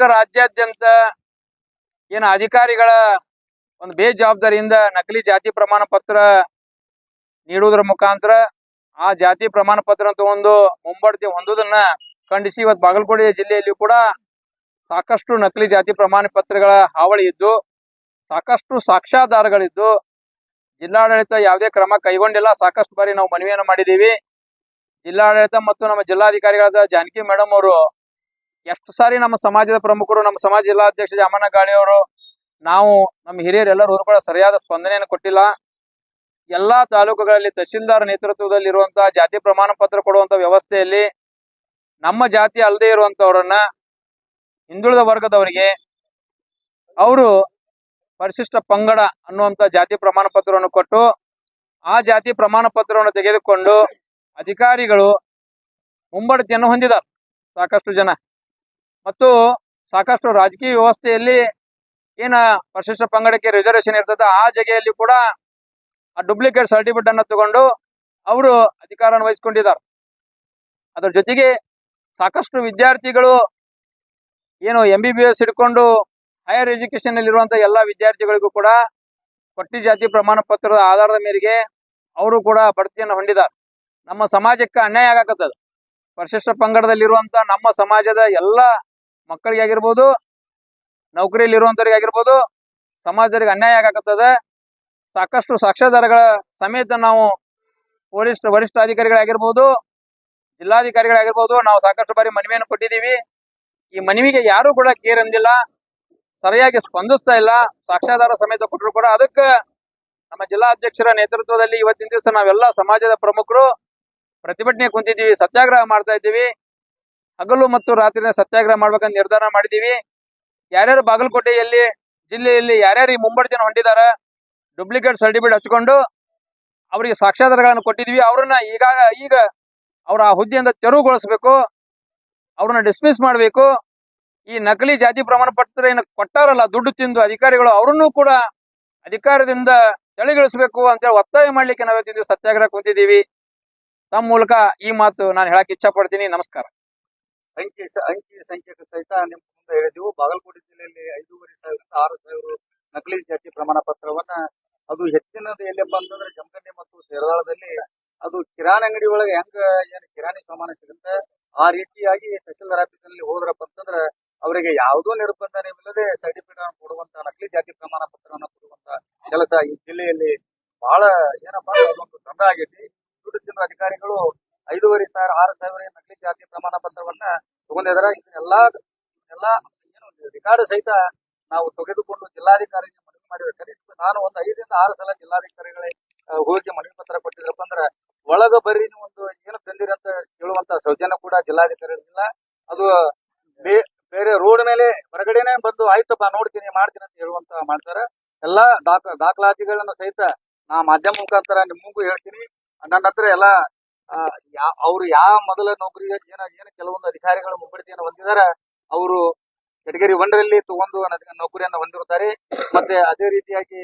ಕರ್ನಾಟಕ ರಾಜ್ಯಾದ್ಯಂತ ಏನು ಅಧಿಕಾರಿಗಳ ಒಂದು ಬೇಜವಾಬ್ದಾರಿಯಿಂದ ನಕಲಿ ಜಾತಿ ಪ್ರಮಾಣ ಪತ್ರ ನೀಡುವುದರ ಮುಖಾಂತರ ಆ ಜಾತಿ ಪ್ರಮಾಣ ಪತ್ರ ತಗೊಂಡು ಮುಂಬಡ್ತಿ ಹೊಂದುವುದನ್ನ ಖಂಡಿಸಿ ಇವತ್ತು ಬಾಗಲಕೋಟೆ ಜಿಲ್ಲೆಯಲ್ಲಿ ಕೂಡ ಸಾಕಷ್ಟು ನಕಲಿ ಜಾತಿ ಪ್ರಮಾಣ ಪತ್ರಗಳ ಹಾವಳಿ ಇದ್ದು, ಸಾಕಷ್ಟು ಸಾಕ್ಷ್ಯಾಧಾರಗಳಿದ್ದು, ಜಿಲ್ಲಾಡಳಿತ ಯಾವುದೇ ಕ್ರಮ ಕೈಗೊಂಡಿಲ್ಲ. ಸಾಕಷ್ಟು ಬಾರಿ ನಾವು ಮನವಿಯನ್ನು ಮಾಡಿದ್ದೀವಿ. ಜಿಲ್ಲಾಡಳಿತ ಮತ್ತು ನಮ್ಮ ಜಿಲ್ಲಾಧಿಕಾರಿಗಳಾದ ಜಾನಕಿ ಮೇಡಮ್ ಅವರು ಎಷ್ಟು ಸಾರಿ ನಮ್ಮ ಸಮಾಜದ ಪ್ರಮುಖರು, ನಮ್ಮ ಸಮಾಜ ಜಿಲ್ಲಾಧ್ಯಕ್ಷ ಜಾಮಣ್ಣ ಗಾಳಿ ಅವರು ನಾವು ನಮ್ಮ ಹಿರಿಯರೆಲ್ಲರೂ ಕೂಡ ಸರಿಯಾದ ಸ್ಪಂದನೆಯನ್ನು ಕೊಟ್ಟಿಲ್ಲ. ಎಲ್ಲಾ ತಾಲೂಕುಗಳಲ್ಲಿ ತಹಶೀಲ್ದಾರ್ ನೇತೃತ್ವದಲ್ಲಿ ಇರುವಂತಹ ಜಾತಿ ಪ್ರಮಾಣ ಪತ್ರ ಕೊಡುವಂತ ವ್ಯವಸ್ಥೆಯಲ್ಲಿ ನಮ್ಮ ಜಾತಿ ಅಲ್ಲದೆ ಇರುವಂತವರನ್ನ ಹಿಂದುಳಿದ ವರ್ಗದವರಿಗೆ ಅವರು ಪರಿಶಿಷ್ಟ ಪಂಗಡ ಅನ್ನುವಂತ ಜಾತಿ ಪ್ರಮಾಣ ಪತ್ರವನ್ನು ಕೊಟ್ಟು, ಆ ಜಾತಿ ಪ್ರಮಾಣ ಪತ್ರವನ್ನು ತೆಗೆದುಕೊಂಡು ಅಧಿಕಾರಿಗಳು ಮುಂಬಡ್ತಿಯನ್ನು ಹೊಂದಿದ್ದಾರೆ. ಸಾಕಷ್ಟು ಜನ. ಮತ್ತು ಸಾಕಷ್ಟು ರಾಜಕೀಯ ವ್ಯವಸ್ಥೆಯಲ್ಲಿ ಏನ ಪರಿಶಿಷ್ಟ ಪಂಗಡಕ್ಕೆ ರಿಸರ್ವೇಶನ್ ಇರ್ತದೆ, ಆ ಜಗೆಯಲ್ಲಿ ಕೂಡ ಆ ಡೂಪ್ಲಿಕೇಟ್ ಸರ್ಟಿಫಿಕೇಟ್ ಅನ್ನು ತಗೊಂಡು ಅವರು ಅಧಿಕಾರವನ್ನು ವಹಿಸಿಕೊಂಡಿದ್ದಾರೆ. ಅದರ ಜೊತೆಗೆ ಸಾಕಷ್ಟು ವಿದ್ಯಾರ್ಥಿಗಳು ಏನು ಎಂ ಬಿ ಬಿ ಎಸ್ ಹಿಡ್ಕೊಂಡು ಹೈಯರ್ ಎಜುಕೇಶನ್ ಅಲ್ಲಿ ಇರುವಂತಹ ಎಲ್ಲಾ ವಿದ್ಯಾರ್ಥಿಗಳಿಗೂ ಕೂಡ ಪಟ್ಟಿ ಜಾತಿ ಪ್ರಮಾಣ ಪತ್ರದ ಆಧಾರದ ಮೇರೆಗೆ ಅವರು ಕೂಡ ಬಡ್ತಿಯನ್ನು ಹೊಂದಿದ್ದಾರೆ. ನಮ್ಮ ಸಮಾಜಕ್ಕೆ ಅನ್ಯಾಯ ಆಗಕತ್ತದ. ಪರಿಶಿಷ್ಟ ಪಂಗಡದಲ್ಲಿರುವಂತಹ ನಮ್ಮ ಸಮಾಜದ ಎಲ್ಲ ಮಕ್ಕಳಿಗೆ ಆಗಿರ್ಬೋದು ನೌಕರಿಯಲ್ಲಿ ಇರುವಂತವ್ರಿಗೆ ಆಗಿರ್ಬೋದು ಸಮಾಜದವರಿಗೆ ಅನ್ಯಾಯ ಆಗಕತ್ತದ. ಸಾಕಷ್ಟು ಸಾಕ್ಷ್ಯಾಧಾರಗಳ ಸಮೇತ ನಾವು ಪೊಲೀಸ್ ವರಿಷ್ಠ ಅಧಿಕಾರಿಗಳಾಗಿರ್ಬೋದು, ಜಿಲ್ಲಾಧಿಕಾರಿಗಳಾಗಿರ್ಬೋದು, ನಾವು ಸಾಕಷ್ಟು ಬಾರಿ ಮನವಿಯನ್ನು ಕೊಟ್ಟಿದ್ದೀವಿ. ಈ ಮನವಿಗೆ ಯಾರು ಕೂಡ ಕೇರ್ ಅಂದಿಲ್ಲ, ಸರಿಯಾಗಿ ಸ್ಪಂದಿಸ್ತಾ ಇಲ್ಲ. ಸಾಕ್ಷ್ಯಾಧಾರ ಸಮೇತ ಕೊಟ್ಟರು ಕೂಡ ಅದಕ್ಕೆ ನಮ್ಮ ಜಿಲ್ಲಾ ಅಧ್ಯಕ್ಷರ ನೇತೃತ್ವದಲ್ಲಿ ಇವತ್ತಿನ ದಿವಸ ನಾವೆಲ್ಲ ಸಮಾಜದ ಪ್ರಮುಖರು ಪ್ರತಿಭಟನೆ ಕುಂತಿದ್ದೀವಿ, ಸತ್ಯಾಗ್ರಹ ಮಾಡ್ತಾ ಇದ್ದೀವಿ. ಹಗಲು ಮತ್ತು ರಾತ್ರಿನ ಸತ್ಯಾಗ್ರಹ ಮಾಡ್ಬೇಕಂತ ನಿರ್ಧಾರ ಮಾಡಿದೀವಿ. ಯಾರ್ಯಾರು ಬಾಗಲಕೋಟೆಯಲ್ಲಿ, ಜಿಲ್ಲೆಯಲ್ಲಿ ಯಾರ್ಯಾರು ಈ ಮುಂಬಡ್ತಿಯನ್ನು ಹೊಂದಿದ್ದಾರೆ ಡೂಪ್ಲಿಕೇಟ್ ಸರ್ಟಿಫಿಕೇಟ್ ಹಚ್ಕೊಂಡು ಅವರಿಗೆ ಸಾಕ್ಷ್ಯಾಧಾರಗಳನ್ನು ಕೊಟ್ಟಿದ್ವಿ. ಅವ್ರನ್ನ ಈಗ ಈಗ ಅವರ ಆ ಹುದ್ದೆಯಿಂದ ತೆರವುಗೊಳಿಸಬೇಕು. ಅವ್ರನ್ನ ಡಿಸ್ಮಿಸ್ ಮಾಡಬೇಕು. ಈ ನಕಲಿ ಜಾತಿ ಪ್ರಮಾಣ ಪತ್ರ ಏನು ಕೊಟ್ಟಾರಲ್ಲ, ದುಡ್ಡು ತಿಂದು ಅಧಿಕಾರಿಗಳು, ಅವರನ್ನು ಕೂಡ ಅಧಿಕಾರದಿಂದ ತಳಿಗಳಿಸಬೇಕು ಅಂತೇಳಿ ಒತ್ತಾಯ ಮಾಡ್ಲಿಕ್ಕೆ ನಾವು ಸತ್ಯಾಗ್ರಹ ಕುಂತಿದ್ದೀವಿ ತಮ್ಮ ಮೂಲಕ ಈ ಮಾತು ನಾನು ಹೇಳಕ್ ಇಚ್ಛಾ ಪಡ್ತೀನಿ ನಮಸ್ಕಾರ. ಅಂಕಿ ಅಂಕಿ ಸಂಖ್ಯೆ ಸಹಿತ ನಿಮ್ಮ ಮುಂದೆ ಹೇಳಿದೆವು. ಬಾಗಲಕೋಟೆ ಜಿಲ್ಲೆಯಲ್ಲಿ ಐದೂವರೆ ಸಾವಿರದಿಂದ ಆರು ಸಾವಿರ ನಕಲಿ ಜಾತಿ ಪ್ರಮಾಣ ಪತ್ರವನ್ನ ಅದು ಹೆಚ್ಚಿನದು ಎಲ್ಲಪ್ಪ ಅಂತಂದ್ರೆ ಜಮಖಂಡಿ ಮತ್ತು ಸೇರದಾಳದಲ್ಲಿ ಅದು ಕಿರಾಣಿ ಅಂಗಡಿ ಒಳಗೆ ಹೆಂಗ, ಏನು ಕಿರಾಣಿ ಸಾಮಾನು ಸಿಗುತ್ತೆ, ಆ ರೀತಿಯಾಗಿ ತಹಸೀಲ್ದಾರ್ ಆಫೀಸಲ್ಲಿ ಹೋದ್ರಪ್ಪ ಅಂತಂದ್ರೆ ಅವರಿಗೆ ಯಾವುದೋ ನಿರ್ಬಂಧನವಿಲ್ಲದೆ ಸರ್ಟಿಫಿಕೇಟ್ ಕೊಡುವಂತ, ನಕಲಿ ಜಾತಿ ಪ್ರಮಾಣ ಪತ್ರವನ್ನು ಕೊಡುವಂತ ಕೆಲಸ ಈ ಜಿಲ್ಲೆಯಲ್ಲಿ ಬಹಳ ಏನಪ್ಪಾ ಒಂದು ತಂಡ ಆಗೈತಿ. ಅಧಿಕಾರಿಗಳು ಐದೂವರೆ ಸಾವಿರ, ಆರು ಸಾವಿರ ನಕಲಿ ಜಾತಿ ಪ್ರಮಾಣ ಪತ್ರವನ್ನ ತಗೊಂಡಿದಾರೆ. ಇದನ್ನೆಲ್ಲಾ ಎಲ್ಲಾ ಏನು ರಿಕಾರ್ಡ್ ಸಹಿತ ನಾವು ತೆಗೆದುಕೊಂಡು ಜಿಲ್ಲಾಧಿಕಾರಿಗೆ ಮನವಿ ಮಾಡಿದ್ರೆ ಕನಿಷ್ಠ ನಾನು ಒಂದು ಐದರಿಂದ ಆರು ಸಲ ಜಿಲ್ಲಾಧಿಕಾರಿಗಳೇ ಹೋಗಿ ಮನವಿ ಪತ್ರ ಕೊಟ್ಟಿದ್ರಪ್ಪ ಅಂದ್ರೆ ಒಳಗ ಬರ್ರಿ ಒಂದು ಏನು ತಂದಿರಿ ಅಂತ ಹೇಳುವಂತ ಸೌಜನ್ಯ ಕೂಡ ಜಿಲ್ಲಾಧಿಕಾರಿಗಳಿಲ್ಲ. ಅದು ಬೇರೆ ರೋಡ್ ಮೇಲೆ ಹೊರಗಡೆನೆ ಬಂದು ಆಯ್ತಪ್ಪ ನೋಡ್ತೀನಿ, ಮಾಡ್ತೀನಿ ಅಂತ ಹೇಳುವಂತ ಮಾಡ್ತಾರೆ. ಎಲ್ಲಾ ದಾಖ, ದಾಖಲಾತಿಗಳನ್ನ ಸಹಿತ ನಾ ಮಾಧ್ಯಮ ಮುಖಾಂತರ ನಿಮಗೂ ಹೇಳ್ತೀನಿ. ನನ್ನ ಹತ್ರ ಎಲ್ಲ ಅವ್ರು ಯಾವ ಮೊದಲ ನೌಕರಿ ಏನ ಏನ ಕೆಲವೊಂದು ಅಧಿಕಾರಿಗಳು ಮುಂಬಡ್ತಿಯನ್ನು ಹೊಂದಿದಾರ, ಅವರು ಕೆಟಗರಿ ಒಂದರಲ್ಲಿ ತಗೊಂಡು ನೌಕರಿಯನ್ನು ಹೊಂದಿರುತ್ತಾರೆ. ಮತ್ತೆ ಅದೇ ರೀತಿಯಾಗಿ